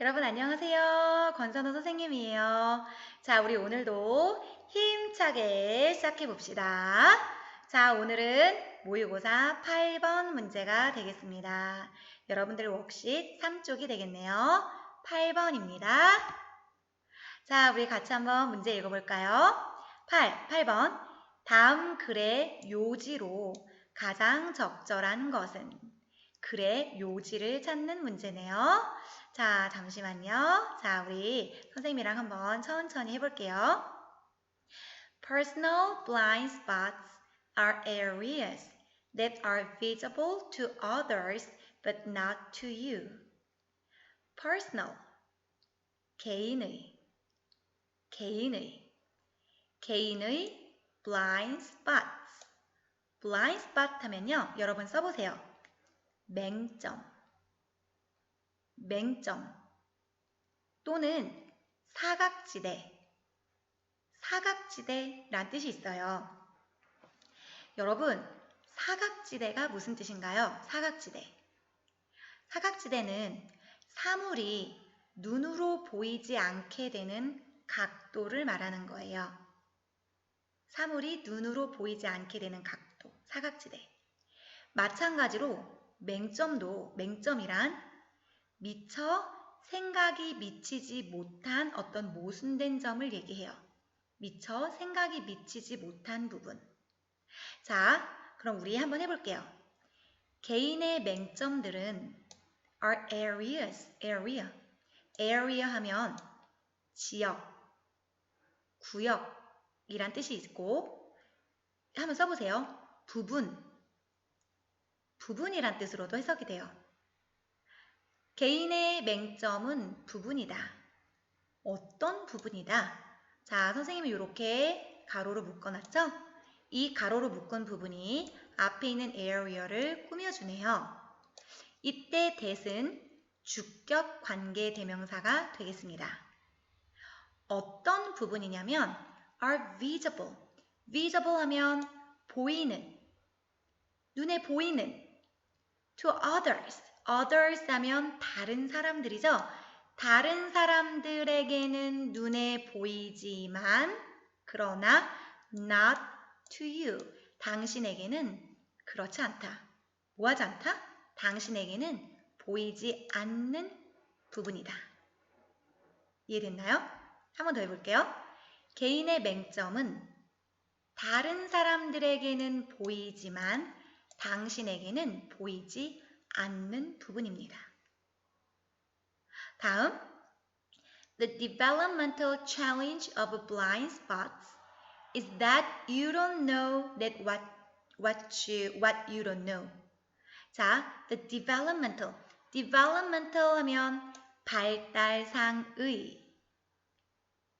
여러분 안녕하세요. 권선호 선생님이에요. 자, 우리 오늘도 힘차게 시작해 봅시다. 자, 오늘은 모의고사 8번 문제가 되겠습니다. 여러분들 워크시트 3쪽이 되겠네요. 8번입니다. 자, 우리 같이 한번 문제 읽어볼까요? 8, 8번. 다음 글의 요지로 가장 적절한 것은 글의 요지를 찾는 문제네요. 자, 잠시만요. 자, 우리 선생님이랑 한번 천천히 해볼게요. Personal blind spots are areas that are visible to others but not to you. Personal, 개인의, 개인의, 개인의 blind spots. blind spot 하면요, 여러분 써보세요. 맹점, 맹점 또는 사각지대, 사각지대란 뜻이 있어요. 여러분, 사각지대가 무슨 뜻인가요? 사각지대. 사각지대는 사물이 눈으로 보이지 않게 되는 각도를 말하는 거예요. 사물이 눈으로 보이지 않게 되는 각도, 사각지대. 마찬가지로 맹점도, 맹점이란 미처 생각이 미치지 못한 어떤 모순된 점을 얘기해요. 미처 생각이 미치지 못한 부분. 자, 그럼 우리 한번 해볼게요. 개인의 맹점들은 are areas, area. area 하면 지역, 구역이란 뜻이 있고 한번 써보세요. 부분, 부분이란 뜻으로도 해석이 돼요. 개인의 맹점은 부분이다. 어떤 부분이다? 자, 선생님이 이렇게 가로로 묶어놨죠? 이 가로로 묶은 부분이 앞에 있는 area를 꾸며주네요. 이때 that은 주격 관계 대명사가 되겠습니다. 어떤 부분이냐면 are visible. visible 하면 보이는, 눈에 보이는 to others. others 하면 다른 사람들이죠. 다른 사람들에게는 눈에 보이지만 그러나 not to you. 당신에게는 그렇지 않다. 뭐하지 않다? 당신에게는 보이지 않는 부분이다. 이해됐나요? 한 번 더 해볼게요. 개인의 맹점은 다른 사람들에게는 보이지만 당신에게는 보이지 않는 부분입니다. 다음, The developmental challenge of blind spots is that you don't know that what what you what you don't know. 자, the developmental, developmental 하면 발달상의,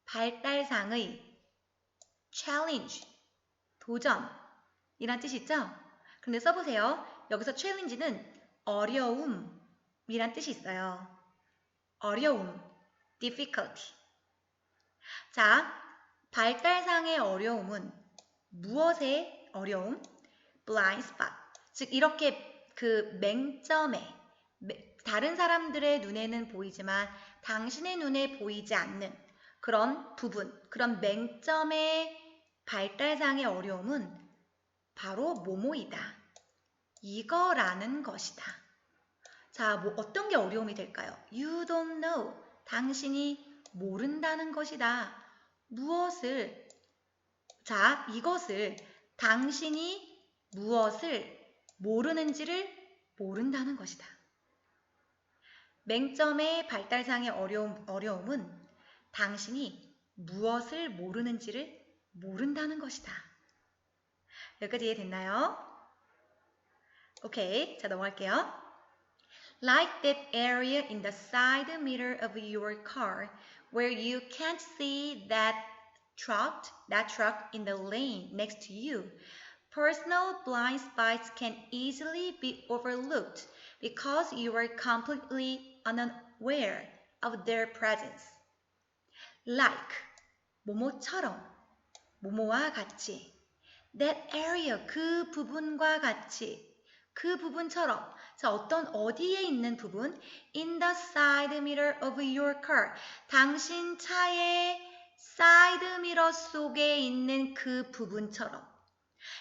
발달상의 challenge, 도전 이란 뜻이 있죠? 근데 써보세요. 여기서 challenge는 어려움이란 뜻이 있어요. 어려움, difficulty. 자, 발달상의 어려움은 무엇의 어려움? blind spot. 즉 이렇게 그 맹점에 다른 사람들의 눈에는 보이지만 당신의 눈에 보이지 않는 그런 부분, 그런 맹점의 발달상의 어려움은 바로 모모이다. 이거라는 것이다. 자, 뭐 어떤 게 어려움이 될까요? You don't know. 당신이 모른다는 것이다. 무엇을? 자, 이것을 당신이 무엇을 모르는지를 모른다는 것이다. 맹점의 발달상의 어려움, 어려움은 당신이 무엇을 모르는지를 모른다는 것이다. 여기까지 이해됐나요? 오케이, 자 넘어갈게요. Like that area in the side mirror of your car where you can't see that truck, that truck in the lane next to you. Personal blind spots can easily be overlooked because you are completely unaware of their presence. Like, 모모처럼, 모모와 같이. That area, 그 부분과 같이. 그 부분처럼. 자 어떤 어디에 있는 부분? In the side mirror of your car. 당신 차의 사이드 미러 속에 있는 그 부분처럼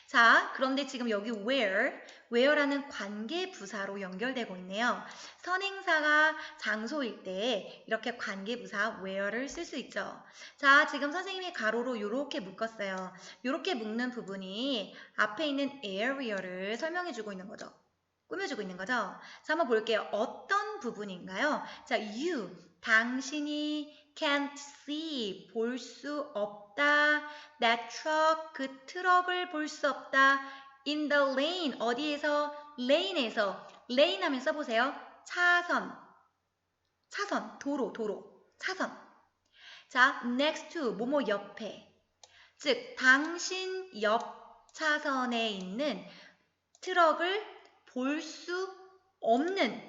자 그런데 지금 여기 where where라는 관계 부사로 연결되고 있네요 선행사가 장소일 때 이렇게 관계 부사 where를 쓸 수 있죠 자 지금 선생님이 가로로 이렇게 묶었어요 이렇게 묶는 부분이 앞에 있는 area를 설명해 주고 있는 거죠 꾸며주고 있는 거죠. 자, 한번 볼게요. 어떤 부분인가요? 자, you, 당신이 can't see, 볼 수 없다. that truck, 그 트럭을 볼 수 없다. in the lane, 어디에서? lane에서. lane 하면 써보세요. 차선, 차선, 도로, 도로, 차선. 자, next to, 뭐뭐 옆에. 즉, 당신 옆 차선에 있는 트럭을 볼 수 없는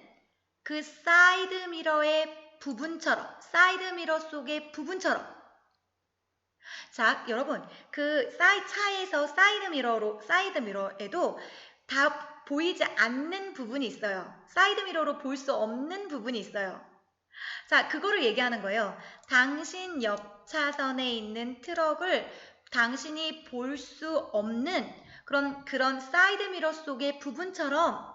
그 사이드 미러의 부분처럼, 사이드 미러 속의 부분처럼. 자, 여러분, 그 사이 차에서 사이드 미러로, 사이드 미러에도 다 보이지 않는 부분이 있어요. 사이드 미러로 볼 수 없는 부분이 있어요. 자, 그거를 얘기하는 거예요. 당신 옆 차선에 있는 트럭을 당신이 볼 수 없는 그런 그런 사이드 미러 속의 부분처럼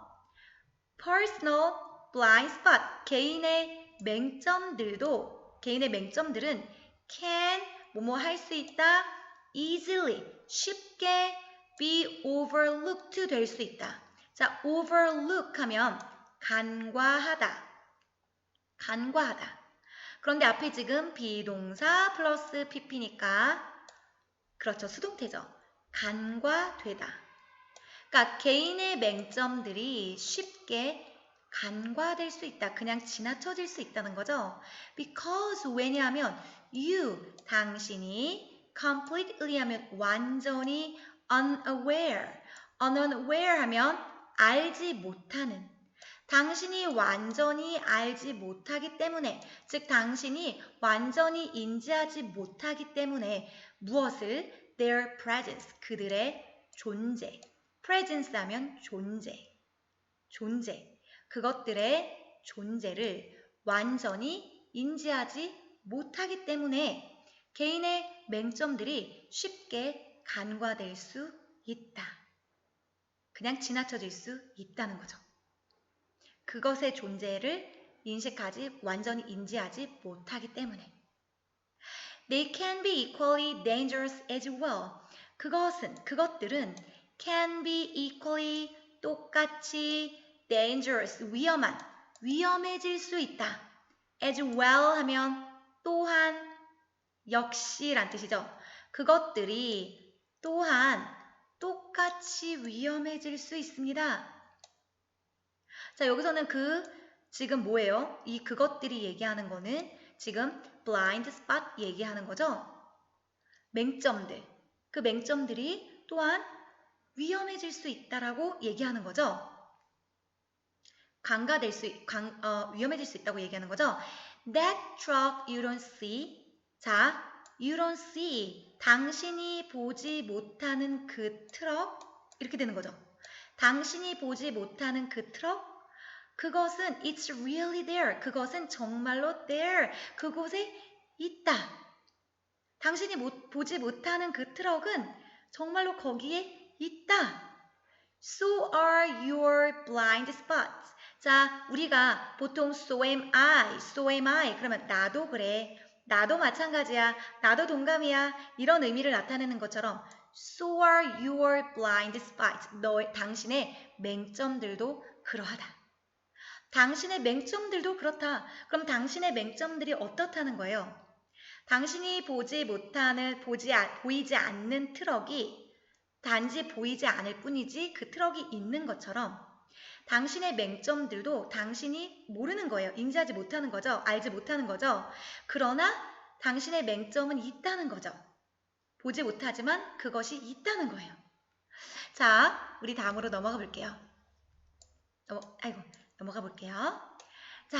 personal blind spot 개인의 맹점들도 개인의 맹점들은 can 뭐뭐 할 수 있다 easily 쉽게 be overlooked 될 수 있다. 자, overlook 하면 간과하다. 간과하다. 그런데 앞에 지금 비동사 플러스 pp니까 그렇죠. 수동태죠. 간과되다. 그러니까 개인의 맹점들이 쉽게 간과될 수 있다. 그냥 지나쳐질 수 있다는 거죠. Because 왜냐하면 you 당신이 completely 하면 완전히 unaware. unaware 하면 알지 못하는 당신이 완전히 알지 못하기 때문에, 즉 당신이 완전히 인지하지 못하기 때문에 무엇을 their presence 그들의 존재 presence 하면 존재 존재 그것들의 존재를 완전히 인지하지 못하기 때문에 개인의 맹점들이 쉽게 간과될 수 있다. 그냥 지나쳐질 수 있다는 거죠. 그것의 존재를 인식하지, 완전히 인지하지 못하기 때문에. They can be equally dangerous as well. 그것은, 그것들은 can be equally 똑같이 dangerous, 위험한, 위험해질 수 있다. as well 하면 또한, 역시란 뜻이죠. 그것들이 또한 똑같이 위험해질 수 있습니다. 자, 여기서는 그 지금 뭐예요? 이 그것들이 얘기하는 거는 지금 blind spot 얘기하는 거죠. 맹점들. 그 맹점들이 또한 위험해질 수 있다라고 얘기하는 거죠. 강가될 수, 강, 어, 위험해질 수 있다고 얘기하는 거죠. That truck you don't see. 자, you don't see. 당신이 보지 못하는 그 트럭. 이렇게 되는 거죠. 당신이 보지 못하는 그 트럭. 그것은 it's really there. 그것은 정말로 there. 그곳에 있다. 당신이 못, 보지 못하는 그 트럭은 정말로 거기에 있다. So are your blind spots. 자, 우리가 보통 so am I, so am I. 그러면 나도 그래. 나도 마찬가지야. 나도 동감이야. 이런 의미를 나타내는 것처럼 so are your blind spots. 너의 당신의 맹점들도 그러하다. 당신의 맹점들도 그렇다. 그럼 당신의 맹점들이 어떻다는 거예요? 당신이 보지 못하는, 보지, 보이지 않는 트럭이 단지 보이지 않을 뿐이지 그 트럭이 있는 것처럼 당신의 맹점들도 당신이 모르는 거예요. 인지하지 못하는 거죠. 알지 못하는 거죠. 그러나 당신의 맹점은 있다는 거죠. 보지 못하지만 그것이 있다는 거예요. 자, 우리 다음으로 넘어가 볼게요. 넘어, 아이고, 넘어가 볼게요. 자,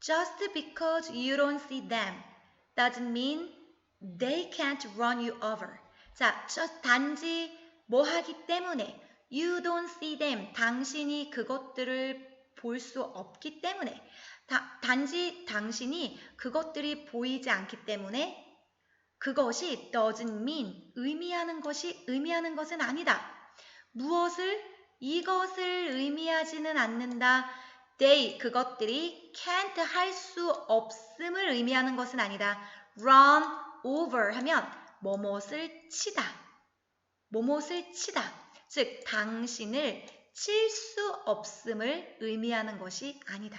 just because you don't see them doesn't mean they can't run you over. 자, just 단지 뭐 하기 때문에 You don't see them. 당신이 그것들을 볼 수 없기 때문에. 다- 단지 당신이 그것들이 보이지 않기 때문에 그것이 doesn't mean 의미하는 것이 의미하는 것은 아니다. 무엇을 이것을 의미하지는 않는다. they 그것들이 can't 할 수 없음을 의미하는 것은 아니다. run over 하면 뭐뭇을 치다. 뭐뭇을 치다. 즉 당신을 칠 수 없음을 의미하는 것이 아니다.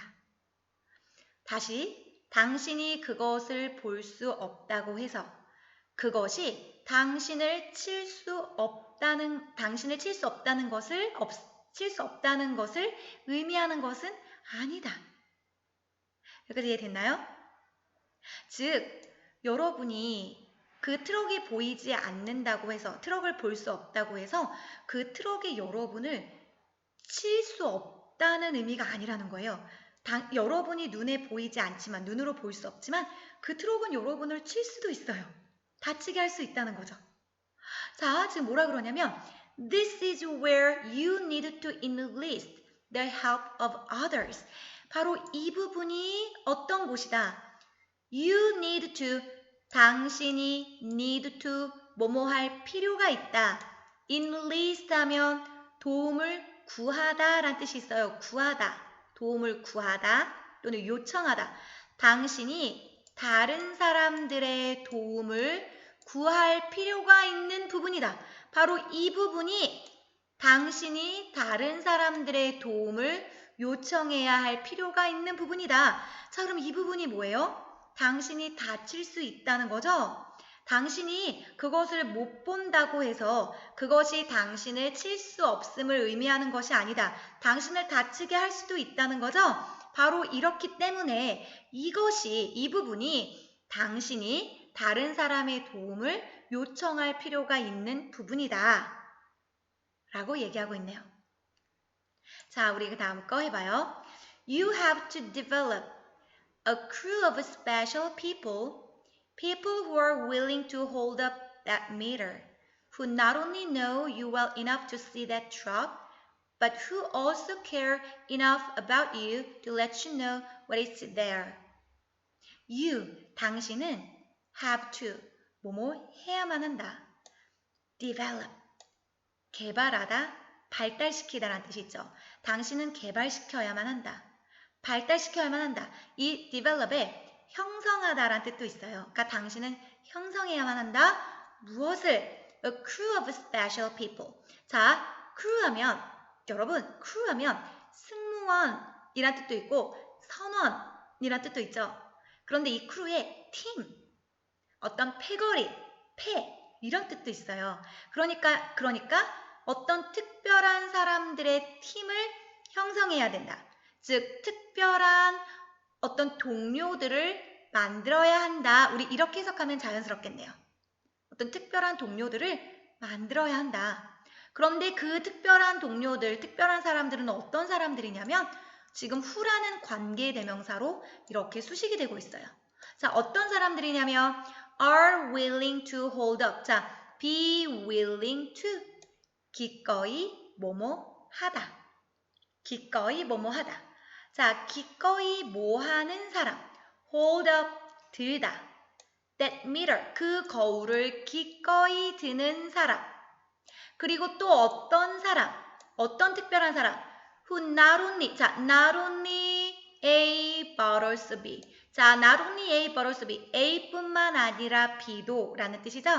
다시 당신이 그것을 볼 수 없다고 해서 그것이 당신을 칠 수 없다는 당신을 칠 수 없다는 것을 칠 수 없다는 것을 의미하는 것은 아니다. 여기까지 이해됐나요? 즉 여러분이 그 트럭이 보이지 않는다고 해서 트럭을 볼 수 없다고 해서 그 트럭이 여러분을 칠 수 없다는 의미가 아니라는 거예요. 당, 여러분이 눈에 보이지 않지만 눈으로 볼 수 없지만 그 트럭은 여러분을 칠 수도 있어요. 다치게 할 수 있다는 거죠. 자, 지금 뭐라 그러냐면 This is where you need to enlist the help of others. 바로 이 부분이 어떤 곳이다. You need to 당신이 need to 뭐뭐 할 필요가 있다. enlist 하면 도움을 구하다 라는 뜻이 있어요. 구하다. 도움을 구하다 또는 요청하다. 당신이 다른 사람들의 도움을 구할 필요가 있는 부분이다. 바로 이 부분이 당신이 다른 사람들의 도움을 요청해야 할 필요가 있는 부분이다. 자, 그럼 이 부분이 뭐예요? 당신이 다칠 수 있다는 거죠? 당신이 그것을 못 본다고 해서 그것이 당신을 칠 수 없음을 의미하는 것이 아니다. 당신을 다치게 할 수도 있다는 거죠? 바로 이렇기 때문에 이것이, 이 부분이 당신이 다른 사람의 도움을 요청할 필요가 있는 부분이다. 라고 얘기하고 있네요. 자, 우리 그 다음 거 해봐요. You have to develop a crew of special people, people who are willing to hold up that meter, who not only know you well enough to see that truck, but who also care enough about you to let you know what is there. You, 당신은 have to, 뭐뭐 해야만 한다. develop, 개발하다, 발달시키다라는 뜻이 있죠. 당신은 개발시켜야만 한다. 발달시켜야만 한다. 이 develop에 형성하다라는 뜻도 있어요. 그러니까 당신은 형성해야만 한다. 무엇을? A crew of special people. 자, crew 하면 여러분, crew 하면 승무원이란 뜻도 있고 선원이란 뜻도 있죠. 그런데 이 크루에 팀, 어떤 패거리, 패 이런 뜻도 있어요. 그러니까 그러니까 어떤 특별한 사람들의 팀을 형성해야 된다. 즉 특별한 어떤 동료들을 만들어야 한다. 우리 이렇게 해석하면 자연스럽겠네요. 어떤 특별한 동료들을 만들어야 한다. 그런데 그 특별한 동료들, 특별한 사람들은 어떤 사람들이냐면 지금 후라는 관계 대명사로 이렇게 수식이 되고 있어요. 자, 어떤 사람들이냐면 are willing to hold up. 자, be willing to 기꺼이 뭐뭐 하다. 기꺼이 뭐뭐 하다. 자, 기꺼이 뭐 하는 사람. hold up 들다. that meter 그 거울을 기꺼이 드는 사람. 그리고 또 어떤 사람, 어떤 특별한 사람, who not only, 자, not only A bottles B. 자, not only A bottles B. A뿐만 아니라 B도 라는 뜻이죠?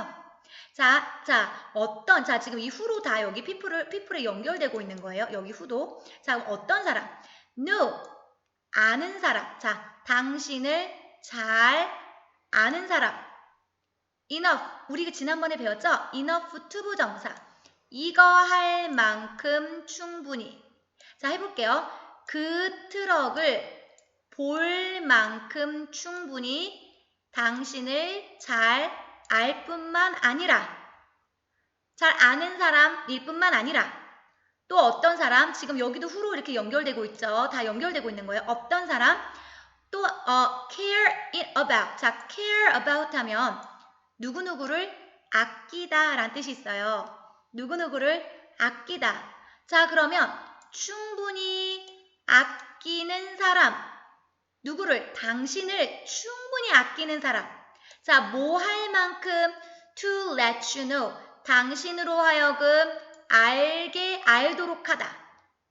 자, 자, 어떤, 자, 지금 이 후로 다 여기 people을, people에 연결되고 있는 거예요. 여기 후도. 자, 어떤 사람? No. 아는 사람. 자, 당신을 잘 아는 사람. enough. 우리가 지난번에 배웠죠? enough 투부정사. 이거 할 만큼 충분히. 자, 해볼게요. 그 트럭을 볼 만큼 충분히 당신을 잘 알 뿐만 아니라, 잘 아는 사람일 뿐만 아니라, 또 어떤 사람, 지금 여기도 후로 이렇게 연결되고 있죠. 다 연결되고 있는 거예요. 어떤 사람, 또, 어, care about. 자, care about 하면 누구누구를 아끼다 라는 뜻이 있어요. 누구누구를 아끼다. 자, 그러면 충분히 아끼는 사람. 누구를? 당신을 충분히 아끼는 사람. 자, 뭐 할 만큼 to let you know. 당신으로 하여금 알게 알도록 하다.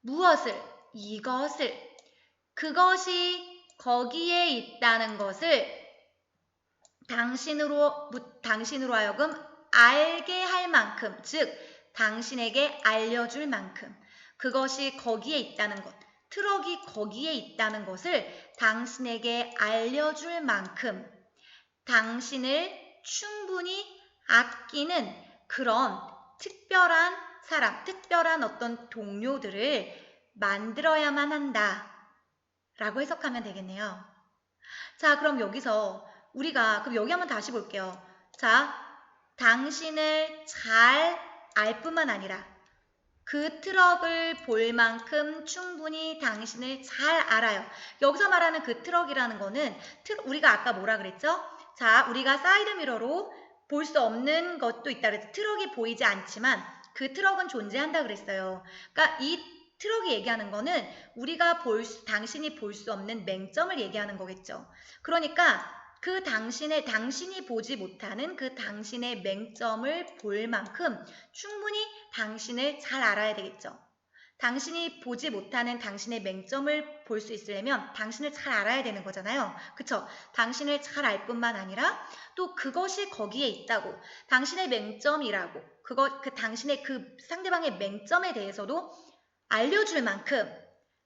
무엇을? 이것을. 그것이 거기에 있다는 것을 당신으로 무- 당신으로 하여금 알게 할 만큼, 즉 당신에게 알려줄 만큼 그것이 거기에 있다는 것, 트럭이 거기에 있다는 것을 당신에게 알려줄 만큼 당신을 충분히 아끼는 그런 특별한 사람, 특별한 어떤 동료들을 만들어야만 한다. 라고 해석하면 되겠네요. 자, 그럼 여기서 우리가, 그럼 여기 한번 다시 볼게요. 자, 당신을 잘 알 뿐만 아니라 그 트럭을 볼 만큼 충분히 당신을 잘 알아요. 여기서 말하는 그 트럭이라는 거는 트- 우리가 아까 뭐라 그랬죠? 자, 우리가 사이드 미러로 볼 수 없는 것도 있다 그랬죠. 트럭이 보이지 않지만 그 트럭은 존재한다 그랬어요. 그러니까 이 트럭이 얘기하는 거는 우리가 볼 수, 당신이 볼 수 없는 맹점을 얘기하는 거겠죠. 그러니까 그 당신의 당신이 보지 못하는 그 당신의 맹점을 볼 만큼 충분히 당신을 잘 알아야 되겠죠. 당신이 보지 못하는 당신의 맹점을 볼 수 있으려면 당신을 잘 알아야 되는 거잖아요. 그쵸? 당신을 잘 알 뿐만 아니라 또 그것이 거기에 있다고 당신의 맹점이라고 그것 그 당신의 그 상대방의 맹점에 대해서도 알려줄 만큼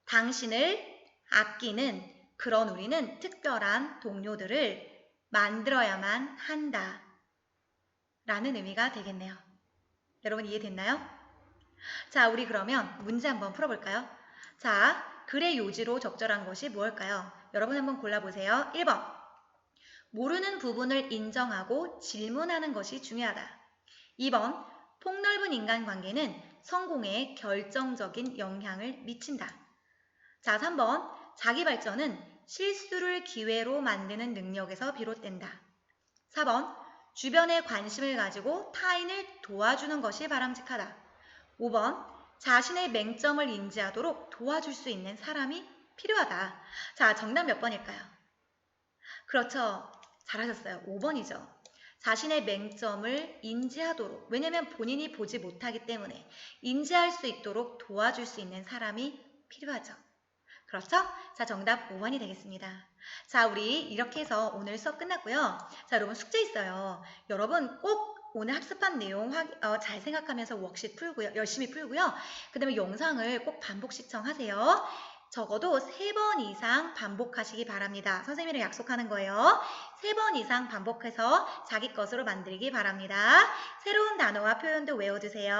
당신을 아끼는 그런 우리는 특별한 동료들을 만들어야만 한다. 라는 의미가 되겠네요. 여러분 이해됐나요? 자, 우리 그러면 문제 한번 풀어볼까요? 자, 글의 요지로 적절한 것이 무엇일까요? 여러분 한번 골라보세요. 1번. 모르는 부분을 인정하고 질문하는 것이 중요하다. 2번. 폭넓은 인간관계는 성공에 결정적인 영향을 미친다. 자, 3번. 자기 발전은 실수를 기회로 만드는 능력에서 비롯된다. 4번. 주변에 관심을 가지고 타인을 도와주는 것이 바람직하다. 5번. 자신의 맹점을 인지하도록 도와줄 수 있는 사람이 필요하다. 자, 정답 몇 번일까요? 그렇죠. 잘하셨어요. 5번이죠. 자신의 맹점을 인지하도록. 왜냐면 본인이 보지 못하기 때문에 인지할 수 있도록 도와줄 수 있는 사람이 필요하죠. 그렇죠? 자, 정답 5번이 되겠습니다. 자, 우리 이렇게 해서 오늘 수업 끝났고요. 자, 여러분 숙제 있어요. 여러분 꼭 오늘 학습한 내용 확- 어, 잘 생각하면서 워크शी트 풀고요. 열심히 풀고요. 그 다음에 영상을 꼭 반복 시청하세요. 적어도 세 번 이상 반복하시기 바랍니다. 선생님이랑 약속하는 거예요. 세 번 이상 반복해서 자기 것으로 만들기 바랍니다. 새로운 단어와 표현도 외워두세요.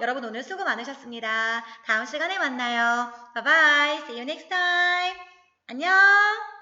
여러분 오늘 수고 많으셨습니다. 다음 시간에 만나요. Bye. See you next time. 안녕.